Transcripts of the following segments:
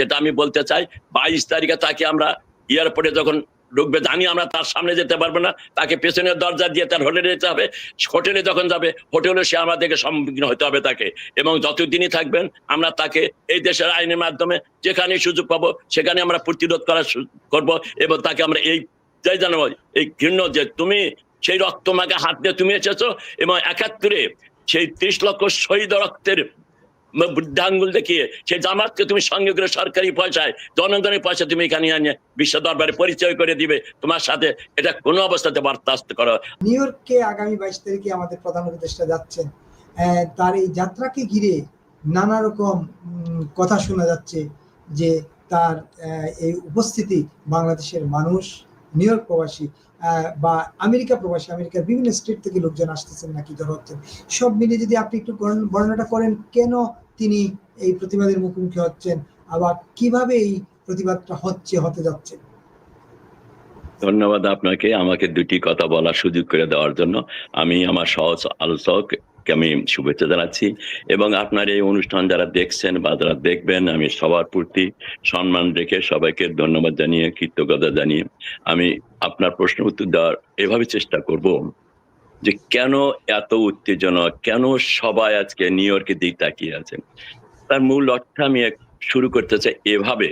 যেটা আমি বলতে চাই, বাইশ তারিখে তাকে আমরা এয়ারপোর্টে যখন ঢুকবে, জানি আমরা তার সামনে যেতে পারব না, তাকে পেছনের দরজা দিয়ে তার হোটেলে যেতে হবে। হোটেলে যখন যাবে, হোটেলে সে আমাদেরকে সম্মুখীন হতে হবে তাকে। এবং যতদিনই থাকবেন, আমরা তাকে এই দেশের আইনের মাধ্যমে যেখানে সুযোগ পাবো, সেখানে আমরা প্রতিরোধ করার করব এবং তাকে আমরা এই যাই জানো এই ঘৃণ্য যে তুমি, সেই রক্ত মাকে হাত দিয়ে তুমি এসেছ এবং একাত্তরে সেই ত্রিশ লক্ষ শহীদ রক্তের বৃদ্ধাঙ্গুল দেখিয়ে সেই জামাতকে তুমি সঙ্গে করে সরকারি পয়সায়, জনগণের পয়সা তুমি এখানে আনিয়ে বিশ্ব দরবারে পরিচয় করে দিবে। তোমার সাথে এটা কোনো অবস্থাতে বরদাস্ত করা নিউ ইয়র্কে আগামী বাইশ তারিখে আমাদের প্রধান উপদেষ্টা যাচ্ছেন। তার এই যাত্রাকে ঘিরে নানা রকম কথা শোনা যাচ্ছে যে তার এই উপস্থিতি বাংলাদেশের মানুষ নিউ ইয়র্ক প্রবাসী বা আমেরিকা প্রবাসী, আমেরিকার বিভিন্ন স্টেট থেকে লোকজন আসতেছেন নাকি জড়ো হচ্ছেন সব মিলিয়ে যদি আপনি একটু বর্ণনাটা করেন, কেন তিনি এই প্রতিবাদের মুখোমুখি হচ্ছেন? আবার কীভাবে এই প্রতিবাদটা হচ্ছে, হতে যাচ্ছে? ধন্যবাদ আপনাকে। আমাকে দুটি কথা বলার সুযোগ করে দেওয়ার জন্য। আমি আমার সহজ আলোচককে আমি শুভেচ্ছা জানাচ্ছি। এবং আপনার এই অনুষ্ঠান যারা দেখছেন বা যারা দেখবেন, আমি সবার প্রতি সম্মান রেখে সবাইকে ধন্যবাদ জানিয়ে, কৃতজ্ঞতা জানিয়ে আমি আপনার প্রশ্ন উত্তর দেওয়ার এভাবে চেষ্টা করব যে কেন এত উত্তেজনা, কেন সবাই আজকে নিউ ইয়র্কের দিক তাকিয়ে আছে? তার মূল অর্থ আমি শুরু করতে চাই এভাবে।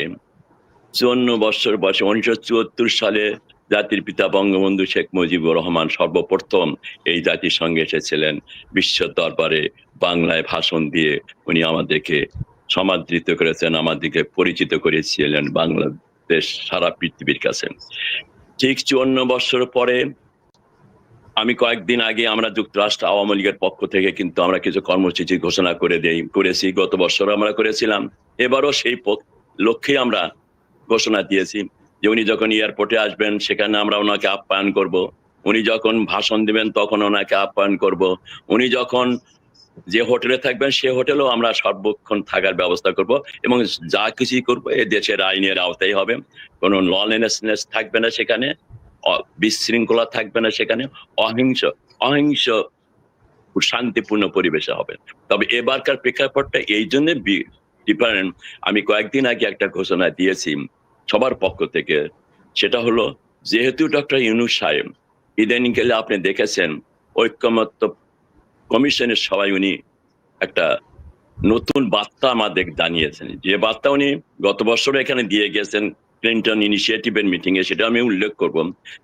চুয়ান্ন বছর বয়সে, উনিশশো চুয়াত্তর সালে জাতির পিতা বঙ্গবন্ধু শেখ মুজিবুর রহমান সর্বপ্রথম এই জাতির সঙ্গে এসেছিলেন বিশ্ব দরবারে বাংলায় ভাষণ দিয়ে। উনি আমাদেরকে সমাদৃত করেছেন, আমাদেরকে পরিচিত করেছিলেন বাংলাদেশ সারা পৃথিবীর কাছে। ঠিক চুয়ান্ন বছর পরে আমি কয়েকদিন আগে আমরা যুক্তরাষ্ট্র আওয়ামী লীগের পক্ষ থেকে কিন্তু আমরা কিছু কর্মসূচি ঘোষণা করে দেই, করেছি, গত বছর আমরা করেছিলাম। এবারও সেই লক্ষ্যে আমরা ঘোষণা দিয়েছি। যে উনি যখন এয়ারপোর্টে আসবেন, সেখানে আমরা ওনাকে আপ্যায়ন করব। উনি যখন ভাষণ দিবেন, তখন ওনাকে আপ্যায়ন করব। উনি যখন যে হোটেলে থাকবেন, সে হোটেলেও আমরা সর্বক্ষণ থাকার ব্যবস্থা করব এবং যা কিছুই করব, এ দেশের আইনের আওতায় হবে। কোনো লনেসনেস থাকবে না সেখানে বিশৃঙ্খলা থাকবে না সেখানে, অহিংস অহিংস শান্তিপূর্ণ পরিবেশে হবে। তবে এবারকার প্রেক্ষাপটটা এই জন্য ডিফারেন্ট আমি কয়েকদিন আগে একটা ঘোষণা দিয়েছি। সবার পক্ষ থেকে। সেটা হলো, যেহেতু ডক্টর ইউনুস সাহেব ইদানিংকালে আপনি দেখেছেন, ঐক্যমত্য কমিশনের সবাই উনি একটা নতুন বার্তা আমাদের জানিয়েছেন। যে বার্তা উনি গত বছর এখানে দিয়ে গেছেন ক্লিন্টন ইনিশিয়েটিভের এ সেটা আমি উল্লেখ করব।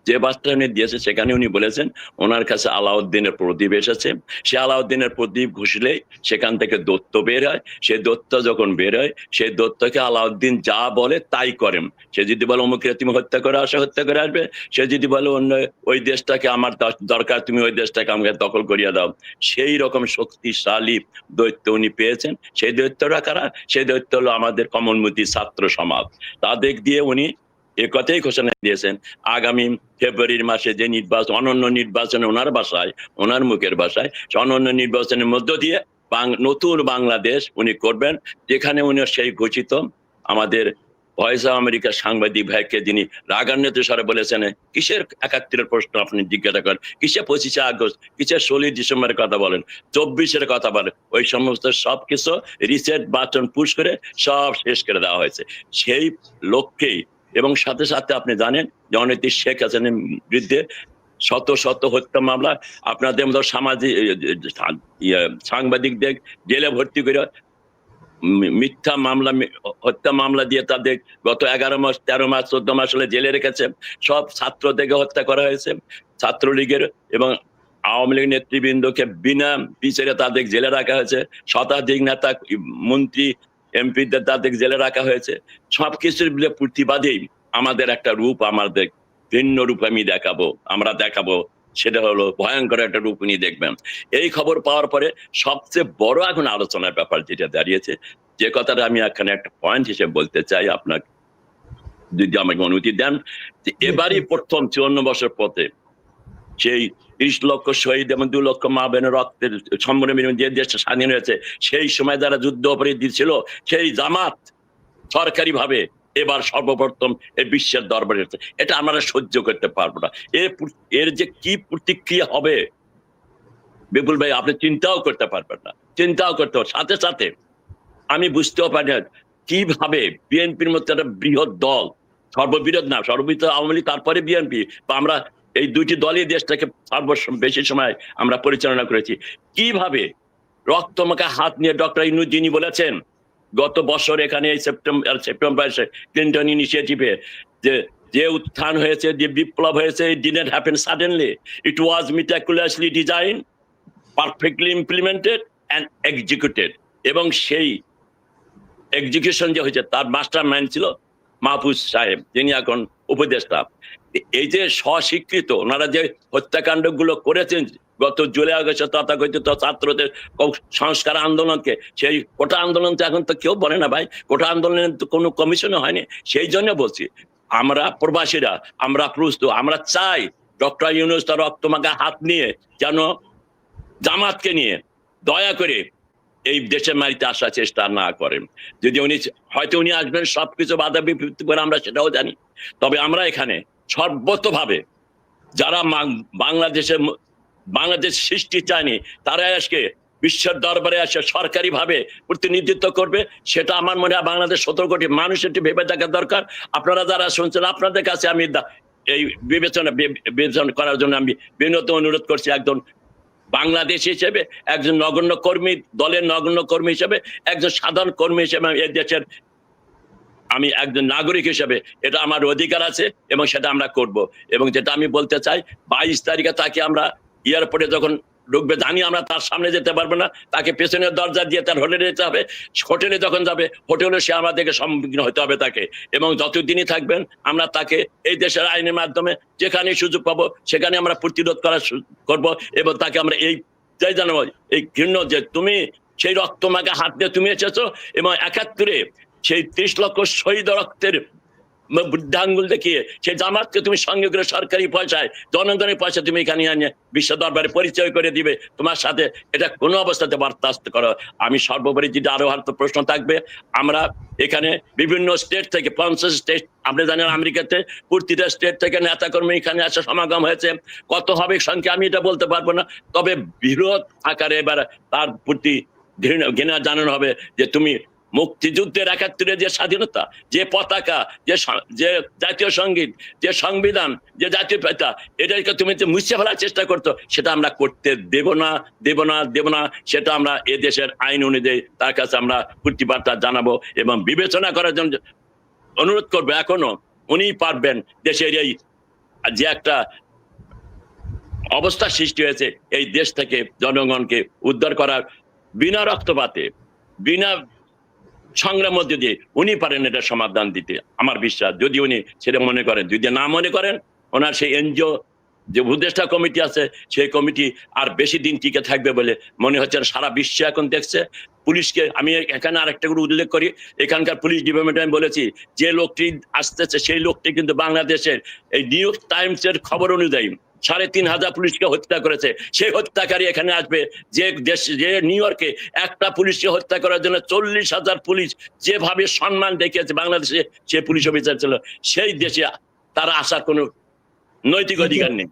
যে বার্তা উনি দিয়েছে সেখানে উনি বলেছেন, ওনার কাছে আলাউদ্দিনের প্রদীপ এসেছে। সে আলাউদ্দিনের প্রদীপ ঘুষলেই সেখান থেকে দত্ত বের হয়। সেই দত্ত যখন বের হয় সেই দত্তকে আলাউদ্দিন যা বলে তাই করেন। সে যদি বলে অমুক তুমি হত্যা করে আসে, হত্যা করে আসবে। সে যদি বলে অন্য ওই দেশটাকে আমার দরকার, তুমি ওই দেশটাকে আমাকে দখল করিয়া দাও। সেই রকম শক্তিশালী দৈত্য উনি পেয়েছেন। সেই দৈত্যরা কারা? সেই দৈত্য হলো আমাদের কমলমতি ছাত্র সমাজ। তাদের দিয়ে উনি এ কথাই ঘোষণা দিয়েছেন। আগামী ফেব্রুয়ারির মাসে যে নির্বাচন, অনন্য নির্বাচনে ওনার বাসায়, ওনার মুখের বাসায় অনন্য নির্বাচনের মধ্য দিয়ে নতুন বাংলাদেশ উনি করবেন, যেখানে উনি সেই ঘোষিত আমাদের ভয়েস অফ আমেরিকার সাংবাদিক ভাইকে যিনি রাগান্বিত স্বরে বলেছেন কিসের একাত্তরের প্রশ্ন আপনি জিজ্ঞাসা করেন? কিসের পঁচিশে আগস্ট? কিসের ষোলোই ডিসেম্বরের কথা বলেন? চব্বিশের কথা বলেন। ওই সমস্ত সব কিছু রিসেট বাটন পুশ করে সব শেষ করে দেওয়া হয়েছে। সেই লক্ষ্যেই এবং সাথে সাথে আপনি জানেন যে জননেত্রী শেখ হাসিনার বিরুদ্ধে শত শত হত্যা মামলা আপনাদের মতো সামাজিক ইয়ে, সাংবাদিকদের জেলে ভর্তি করে মিথ্যা মামলা হত্যা মামলা দিয়ে তাদের গত এগারো মাস, তেরো মাস, চোদ্দ মাস হলে জেলে রেখেছে। সব ছাত্রদেরকে হত্যা করা হয়েছে। ছাত্রলীগের এবং আওয়ামী লীগ নেতৃবৃন্দকে বিনা বিচারে তাদের জেলে রাখা হয়েছে। শতাধিক নেতা, মন্ত্রী, এমপিদের তাদের জেলে রাখা হয়েছে। সব কিছুর প্রতিবাদেই আমাদের একটা রূপ আমাদের ভিন্ন রূপ আমি দেখাবো, আমরা দেখাবো সেটা হলো ভয়ঙ্কর একটা রূপ উনি দেখবেন। এই খবর পাওয়ার পরে সবচেয়ে বড় এখন আলোচনার ব্যাপার যেটা দাঁড়িয়েছে যে কথাটা আমি এখানে একটা পয়েন্ট হিসেবে বলতে চাই আপনাকে। যদি আমাকে অনুমতি দেন যে এবারই প্রথম চুয়ান্ন বছর পথে সেই ত্রিশ লক্ষ শহীদ এবং দু লক্ষ মা বোনের রক্তের বিনিময়ে যে দেশটা স্বাধীন হয়েছে সেই সময় যারা যুদ্ধ অপরাধী ছিল সেই জামাত সরকারি ভাবে এবার সর্বপ্রথম এই বিশ্বের দরবারে এটা আমরা সহ্য করতে পারব না। এর এর যে কি প্রতিক্রিয়া হবে, বিপুল ভাই, আপনি চিন্তাও করতে পারবেন না। চিন্তাও করতে হবে। সাথে সাথে আমি বুঝতেও পারি না কীভাবে বিএনপির মধ্যে একটা বৃহৎ দল, সর্ববৃহৎ না, সর্ববৃহৎ আওয়ামী লীগ, তারপরে বিএনপি, বা আমরা এই দুইটি দলই দেশটাকে সর্ব বেশি সময় আমরা পরিচালনা করেছি। কীভাবে রক্তমাখা হাত নিয়ে ডক্টর ইনু যিনি বলেছেন গত বছর এখানে এই সেপ্টেম্বর সেপ্টেম্বর ক্লিন্টন ইনিশিয়েটিভে যে যে উত্থান হয়েছে, যে বিপ্লব হয়েছে didn't happen suddenly it was meticulously designed perfectly implemented and executed এবং সেই এক্সিকিউশন যে হয়েছে, তার মাস্টার মাইন্ড ছিল মাহফুজ সাহেব, যিনি এখন উপদেষ্টা। এই যে স্বস্বীকৃত ওনারা যে হত্যাকাণ্ডগুলো করেছেন, গত জুলাই আগস্টে তথাকথিত ছাত্রদের সংস্কার আন্দোলনকে, সেই কোটা আন্দোলন তো এখন তো কেউ বলে না ভাই, কোটা আন্দোলনের তো কোনো কমিশনও হয়নি, সেই জন্য বলছি, আমরা প্রবাসীরা, আমরা প্রস্তুত, আমরা চাই ডক্টর ইউনুস তার রক্তমাখা হাত নিয়ে যেন জামাতকে নিয়ে দয়া করে এই দেশের মাটিতে আসার চেষ্টা না করেন। যদি উনি, হয়তো উনি আসবেন, সবকিছু বাধা বিপত্তি করে আমরা সেটাও জানি। তবে আমরা এখানে সর্বতভাবে যারা বাংলাদেশের বাংলাদেশ সৃষ্টি চায়নি তারা আজকে বিশ্বের দরবারে আসে সরকারি ভাবে প্রতিনিধিত্ব করবে। সেটা আমার মনে হয় বাংলাদেশ সতেরো কোটি মানুষ একটু ভেবে দেখা দরকার। আপনারা যারা শুনছেন, আপনাদের কাছে আমি এই বিবেচনা বিবেচনা করার জন্য আমি বিনত অনুরোধ করছি একজন বাংলাদেশ হিসেবে, একজন নগণ্য কর্মী, দলের নগণ্য কর্মী হিসেবে, একজন সাধারণ কর্মী হিসেবে এই দেশের আমি একজন নাগরিক হিসেবে এটা আমার অধিকার আছে এবং সেটা আমরা করব। এবং যেটা আমি বলতে চাই, বাইশ তারিখে তাকে আমরা এয়ারপোর্টে যখন ঢুকবে, জানি আমরা তার সামনে যেতে পারব না, তাকে পেছনের দরজা দিয়ে তার হোটেলে যেতে হবে। হোটেলে যখন যাবে, হোটেলে সে আমাদেরকে সম্মুখীন হতে হবে তাকে। এবং যতদিনই থাকবেন, আমরা তাকে এই দেশের আইনের মাধ্যমে যেখানে সুযোগ পাবো, সেখানে আমরা প্রতিরোধ করার সু- করব এবং তাকে আমরা এই যাই জানো এই ঘৃণ্য যে তুমি, সেই রক্ত মাকে হাত দিয়ে তুমি এসেছ এবং একাত্তরে সেই ত্রিশ লক্ষ শহীদ রক্তের বৃদ্ধাঙ্গুল দেখিয়ে সেই জামাতকে তুমি সঙ্গে করে সরকারি পয়সায়, জনগণের পয়সা তুমি এখানে আনিয়ে বিশ্ব দরবারে পরিচয় করে দিবে। তোমার সাথে এটা কোনো অবস্থাতে বরদাস্ত করো। আমি সর্বোপরি যদি আরও হয়তো প্রশ্ন থাকবে, আমরা এখানে বিভিন্ন স্টেট থেকে, পঞ্চাশ স্টেট আপনি জানেন আমেরিকাতে প্রতিটা স্টেট থেকে নেতাকর্মী এখানে আসা সমাগম হয়েছে। কত হবে সংখ্যা আমি এটা বলতে পারব না। তবে বৃহৎ আকারে এবার তার প্রতি ঘৃণা জানানো হবে যে তুমি মুক্তিযুদ্ধের একাত্তরের যে স্বাধীনতা, যে পতাকা, যে যে জাতীয় সংগীত, যে সংবিধান, যে জাতীয় পেতা এটাকে তুমি যে মুছে ফেলার চেষ্টা করতো, সেটা আমরা করতে দেব না দেব না দেব না। সেটা আমরা এ দেশের আইন অনুযায়ী তার কাছে আমরা প্রতিবার্তা জানাব এবং বিবেচনা করার জন্য অনুরোধ করব এখনও। উনি পারবেন দেশের এই যে একটা অবস্থা সৃষ্টি হয়েছে, এই দেশ থেকে জনগণকে উদ্ধার করার বিনা রক্তপাতে, বিনা সংগ্রাম মধ্যে দিয়ে উনি পারেন, এটা সমাধান দিতে। আমার বিশ্বাস, যদি উনি সেটা মনে করেন, যদি না মনে করেন, ওনার সেই এনজিও যে উপদেষ্টা কমিটি আছে, সেই কমিটি আর বেশি দিন টিকে থাকবে বলে মনে হচ্ছে সারা বিশ্ব এখন দেখছে। পুলিশকে আমি এখানে আরেকটা করে উল্লেখ করি, এখানকার পুলিশ ডিপার্টমেন্টে আমি বলেছি, যে লোকটি আসতেছে, সেই লোকটি কিন্তু বাংলাদেশের এই নিউ ইয়র্ক টাইমস এর খবর অনুযায়ী সাড়ে তিন হাজার পুলিশকে হত্যা করেছে। সেই হত্যাকারী এখানে আসবে। যে দেশ যে নিউ ইয়র্কে একটা পুলিশকে হত্যা করার জন্য চল্লিশ হাজার পুলিশ যেভাবে সম্মান দেখিয়েছে বাংলাদেশে সে পুলিশ অফিসার ছিল। সেই দেশে তারা আসার কোনো নৈতিক অধিকার নেই।